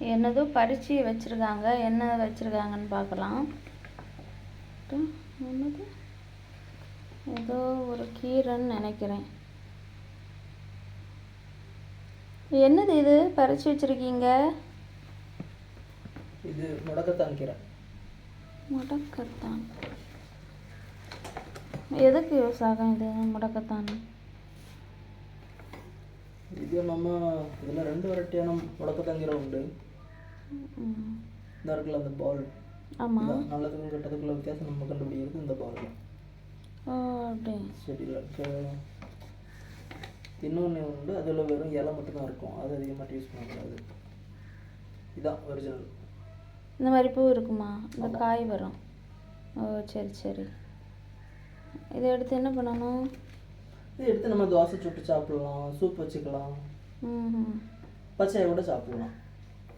என்னதோ பறித்து வச்சுருக்காங்க. என்ன வச்சுருக்காங்கன்னு பார்க்கலாம். என்னது? ஏதோ ஒரு கீரைன்னு நினைக்கிறேன். என்னது இது? பறித்து வச்சுருக்கீங்க? இது முடக்கத்தான் கீரை. முடக்கத்தான். எதுக்கு யூஸ் ஆகும் இது முடக்கத்தான்? இதில் ரெண்டு வெரைட்டியான முடக்கத்தான் கீரை உண்டு. இந்த இருக்குல்ல அந்த பால் ஆமாம் நல்லதுக்கும் கெட்டதுக்குள்ள வித்தியாசம் நம்ம கண்டுபிடிக்கிறது இந்த பால் ஓ அப்படி செடியில் இருக்க இன்னொன்று உண்டு. அதில் வெறும் இலை மட்டும்தான் இருக்கும். அது அதிகமாக யூஸ் பண்ணக்கூடாது. இதான் ஒரிஜினல் இந்த மாதிரி பூ இருக்குமா? இந்த காய் வரும். ஓ சரி சரி. இதை எடுத்து என்ன பண்ணணும்? இது எடுத்து நம்ம தோசை சுட்டு சாப்பிடலாம் சூப் வச்சுக்கலாம். பச்சையை கூட சாப்பிடலாம்.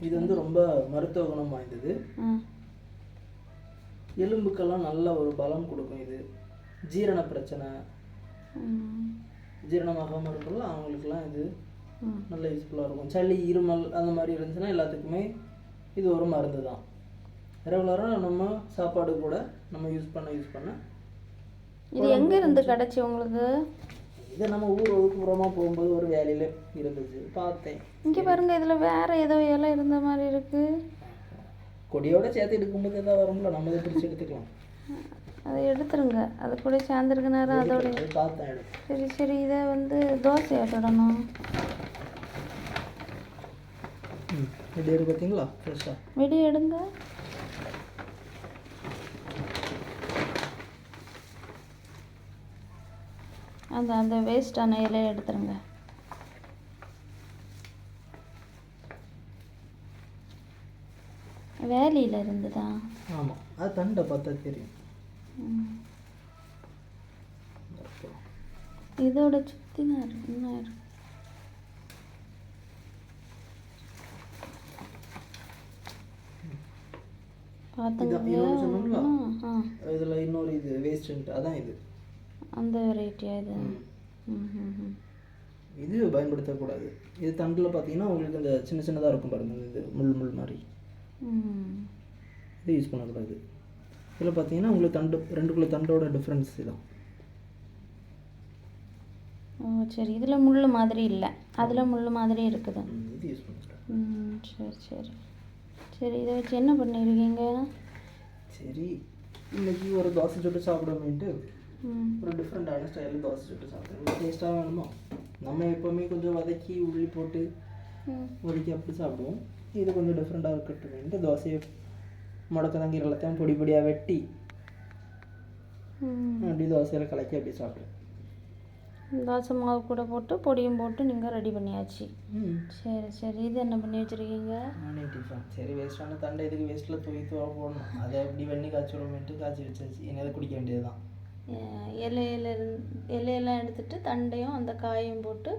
இது வந்து ரொம்ப மருத்துவ குணம் வாய்ந்தது. எலும்புக்கெல்லாம் நல்ல ஒரு பலம் கொடுக்கும் இது. ஜீரண பிரச்சனை. ஜீரணமாகாமல் இருக்குல்ல அவங்களுக்குலாம் இது நல்ல யூஸ்ஃபுல்லாக இருக்கும். சளி இருமல் அந்த மாதிரி இருந்துச்சுன்னா எல்லாத்துக்குமே இது ஒரு மருந்து தான். ரெகுலராக நம்ம சாப்பாடு கூட நம்ம யூஸ் பண்ண யூஸ் பண்ண இது எங்கே இருந்து கிடச்சி உங்களுக்கு? இதை நம்ம ஊர் ஒதுக்குப்புறமாக போகும்போது ஒரு வேலையில் இருந்துச்சு. பார்த்தேன். இங்கே பாருங்க இதில் வேற ஏதோ இலை இருந்த மாதிரி இருக்கு. கொடியோட சேர்த்து எடுக்கும்போது எதாவது வரும்ல நம்ம இதை பிடிச்சி எடுத்துக்கலாம். அதை எடுத்துருங்க. அது கூட சேர்ந்துருக்க நேரம் அதோட அது பார்த்தேன் சரி சரி இதை வந்து தோசையா தொடணும். இப்படி இருக்கு பார்த்தீங்களா? ஃப்ரெஷ்ஷாக வெடி எடுங்க. அந்த அந்த வேஸ்டான இலையை எடுத்துருங்க. வேலியில் இருந்துதா? ஆமாம் அது தண்டை பார்த்தா தெரியும். இதோட சுற்றி தான் இருக்கு இன்னும் இருக்கு. பார்த்துங்க இதான் இன்னொன்று சொன்னோம்ல. ஆ ஆ இதில் இன்னொரு இது வேஸ்ட்டுன்ட்டு அதான் இது. அந்த வெரைட்டியா இது. இது பயன்படுத்தக்கூடாது. இது தண்டில் பார்த்தீங்கன்னா உங்களுக்கு இந்த சின்ன சின்னதாக இருக்கும் பாருங்க இது முள் முள் மாதிரி. இது யூஸ் பண்ணக்கூடாது. இதில் பார்த்தீங்கன்னா உங்களுக்கு தண்டு ரெண்டுக்குள்ள தண்டோட டிஃப்ரென்ஸ் இதான் ஓ சரி. இதில் முள் மாதிரி இல்லை. அதில் முள் மாதிரி இருக்குது. இது யூஸ் ம் சரி சரி. சரி இதை வச்சு என்ன பண்ணியிருக்கீங்க சரி இன்னைக்கு ஒரு தோசை சுட்டு சாப்பிடுவோமேன்ட்டு ஒரு டிஃப்ரெண்டான ஸ்டைலில் தோசை சுட்டு சாப்பிடுவோம் டேஸ்ட்டாக வேணுமா நம்ம எப்போவுமே கொஞ்சம் வதக்கி உள்ளி போட்டு ஒதுக்கி அப்படி சாப்பிடுவோம் இது கொஞ்சம் டிஃப்ரெண்ட்டாக இருக்கட்டுமேன்ட்டு தோசையை முடக்கதாங்கீரை எல்லாத்தையும் பொடி பொடியாக வெட்டி அப்படி தோசையில் கலக்கி அப்படி சாப்பிடுவேன் தோசை மாவு கூட போட்டு பொடியும் போட்டு நீங்கள் ரெடி பண்ணியாச்சு சரி சரி இது என்ன பண்ணி வச்சுருக்கீங்க சரி வேஸ்ட்டான தண்டை இதுக்கு வேஸ்ட்டில் தூக்கி தூவ போடணும் அதை எப்படி வெண்ணி காய்ச்சி விடுமேட்டு காய்ச்சி வச்சாச்சு என்னதை குடிக்க வேண்டியது தான் இலையில இலையெல்லாம் எடுத்துட்டு தண்டையும் அந்த காயும் போட்டு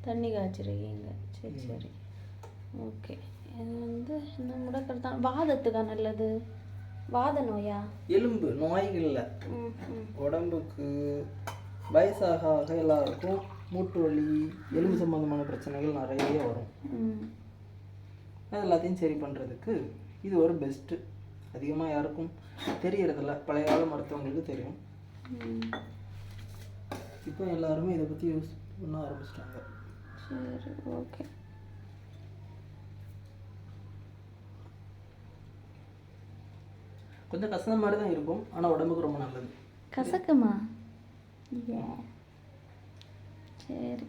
தண்ணி காய்ச்சிருக்கீங்க. சரி சரி. ஓகே. இது வந்து இந்த முடக்கிறது தான். வாதத்துக்கா நல்லது? வாத நோயா? எலும்பு நோய்களில். உடம்புக்கு வயசாக ஆக எல்லாருக்கும் மூட்டு வலி எலும்பு சம்பந்தமான பிரச்சனைகள் நிறைய வரும். அது எல்லாத்தையும் சரி பண்ணுறதுக்கு இது ஒரு பெஸ்ட்டு அதிகமாக யாருக்கும் தெரியறதில்ல. பழைய கால மருத்துவங்களுக்கு தெரியும். இப்போ எல்லாருமே இதை பற்றி யூஸ் பண்ண ஆரம்பிச்சிட்டாங்க. சரி ஓகே. கொஞ்சம் கஷ்டம் மாதிரி தான் இருக்கும் ஆனால் உடம்புக்கு ரொம்ப நல்லது. கசக்குமா? சரி.